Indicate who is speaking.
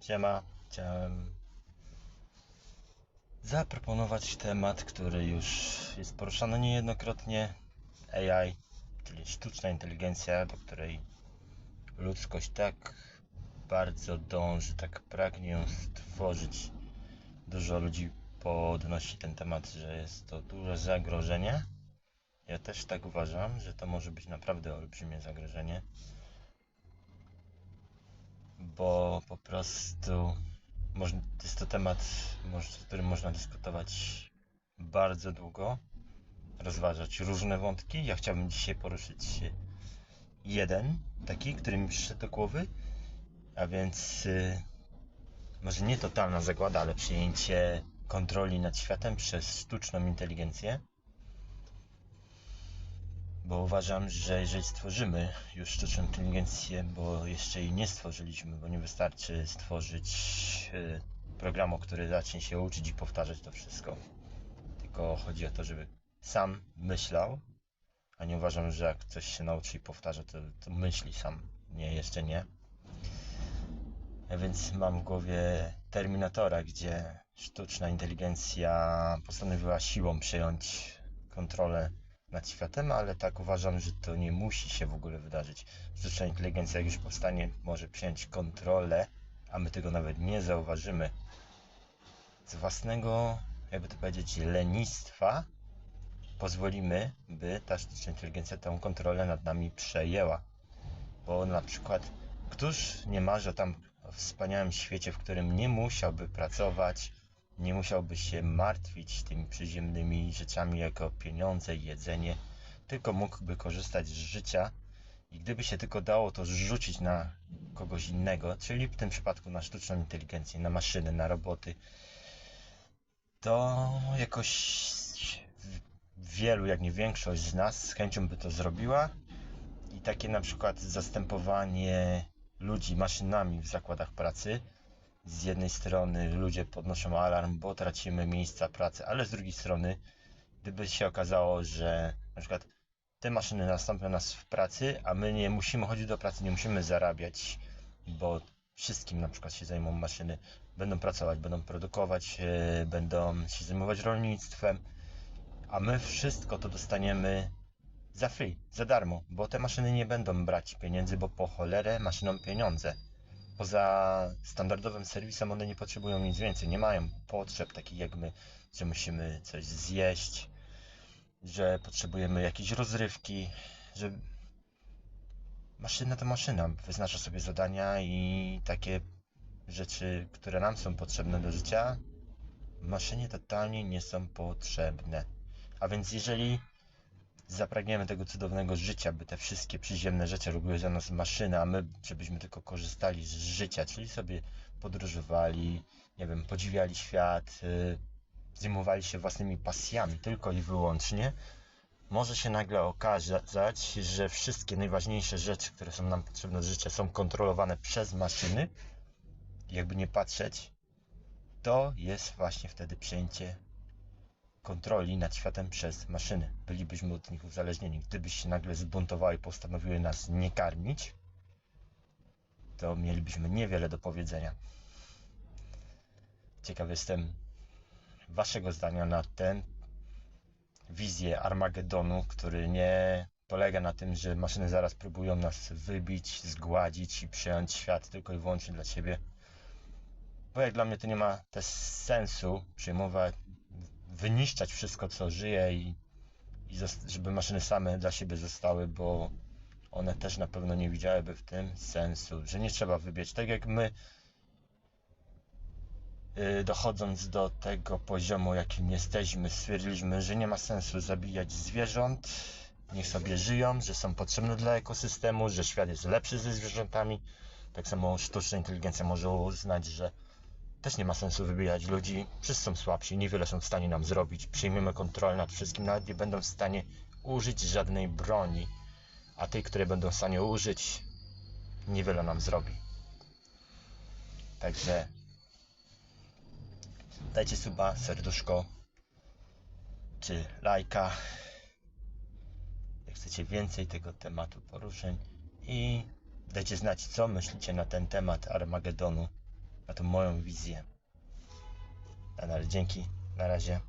Speaker 1: Siema, chciałem zaproponować temat, który już jest poruszany niejednokrotnie. AI, czyli sztuczna inteligencja, do której ludzkość tak bardzo dąży, tak pragnie ją stworzyć. Dużo ludzi podnosi ten temat, że jest to duże zagrożenie. Ja też tak uważam, że to może być naprawdę olbrzymie zagrożenie bo po prostu jest to temat, o którym można dyskutować bardzo długo, rozważać różne wątki. Ja chciałbym dzisiaj poruszyć jeden, taki, który mi przyszedł do głowy, a więc y, może nie totalna zagłada, ale przyjęcie kontroli nad światem przez sztuczną inteligencję bo uważam, że jeżeli stworzymy już sztuczną inteligencję, bo jeszcze jej nie stworzyliśmy, bo nie wystarczy stworzyć e, programu, który zacznie się uczyć i powtarzać to wszystko. Tylko chodzi o to, żeby sam myślał, a nie uważam, że jak coś się nauczy i powtarza, to, to myśli sam. Nie, jeszcze nie. A więc mam w głowie Terminatora, gdzie sztuczna inteligencja postanowiła siłą przejąć kontrolę nad światem, ale tak uważam, że to nie musi się w ogóle wydarzyć. Sztuczna inteligencja, jak już powstanie, może przyjąć kontrolę, a my tego nawet nie zauważymy. Z własnego, jakby to powiedzieć, lenistwa pozwolimy, by ta sztuczna inteligencja tę kontrolę nad nami przejęła. Bo na przykład, któż nie marzy o tam wspaniałym świecie, w którym nie musiałby pracować, nie musiałby się martwić tymi przyziemnymi rzeczami jako pieniądze jedzenie, tylko mógłby korzystać z życia. I gdyby się tylko dało to zrzucić na kogoś innego, czyli w tym przypadku na sztuczną inteligencję, na maszyny, na roboty, to jakoś wielu, jak nie większość z nas z chęcią by to zrobiła. I takie na przykład zastępowanie ludzi maszynami w zakładach pracy z jednej strony ludzie podnoszą alarm, bo tracimy miejsca pracy, ale z drugiej strony, gdyby się okazało, że na przykład te maszyny nastąpią nas w pracy, a my nie musimy chodzić do pracy, nie musimy zarabiać, bo wszystkim na przykład się zajmą maszyny, będą pracować, będą produkować, e, będą się zajmować rolnictwem, a my wszystko to dostaniemy za free, za darmo, bo te maszyny nie będą brać pieniędzy, bo po cholerę maszynom pieniądze poza standardowym serwisem one nie potrzebują nic więcej, nie mają potrzeb takich jak my, że musimy coś zjeść, że potrzebujemy jakiejś rozrywki, że maszyna to maszyna, wyznacza sobie zadania i takie rzeczy, które nam są potrzebne do życia, maszynie totalnie nie są potrzebne. A więc jeżeli zapragniemy tego cudownego życia, by te wszystkie przyziemne rzeczy robiły za nas maszyny, a my, żebyśmy tylko korzystali z życia, czyli sobie podróżowali, nie wiem, podziwiali świat, yy, zajmowali się własnymi pasjami tylko i wyłącznie, może się nagle okazać, że wszystkie najważniejsze rzeczy, które są nam potrzebne do życia, są kontrolowane przez maszyny. Jakby nie patrzeć, to jest właśnie wtedy przejęcie kontroli nad światem przez maszyny. Bylibyśmy od nich uzależnieni. Gdyby się nagle zbuntowały i postanowiły nas nie karmić, to mielibyśmy niewiele do powiedzenia. Ciekaw jestem Waszego zdania na tę wizję Armagedonu, który nie polega na tym, że maszyny zaraz próbują nas wybić, zgładzić i przejąć świat tylko i wyłącznie dla siebie. Bo jak dla mnie to nie ma też sensu przyjmować wyniszczać wszystko, co żyje i, i żeby maszyny same dla siebie zostały, bo one też na pewno nie widziałyby w tym sensu, że nie trzeba wybieć. Tak jak my, yy, dochodząc do tego poziomu, jakim jesteśmy, stwierdziliśmy, że nie ma sensu zabijać zwierząt, niech sobie żyją, że są potrzebne dla ekosystemu, że świat jest lepszy ze zwierzętami. Tak samo sztuczna inteligencja może uznać, że też nie ma sensu wybijać ludzi. Wszyscy są słabsi, niewiele są w stanie nam zrobić. Przyjmiemy kontrolę nad wszystkim, nawet nie będą w stanie użyć żadnej broni. A tej, które będą w stanie użyć, niewiele nam zrobi. Także dajcie suba, serduszko czy lajka. Jak chcecie więcej tego tematu poruszeń i dajcie znać, co myślicie na ten temat Armagedonu na tą moją wizję. Nadal dzięki, na razie.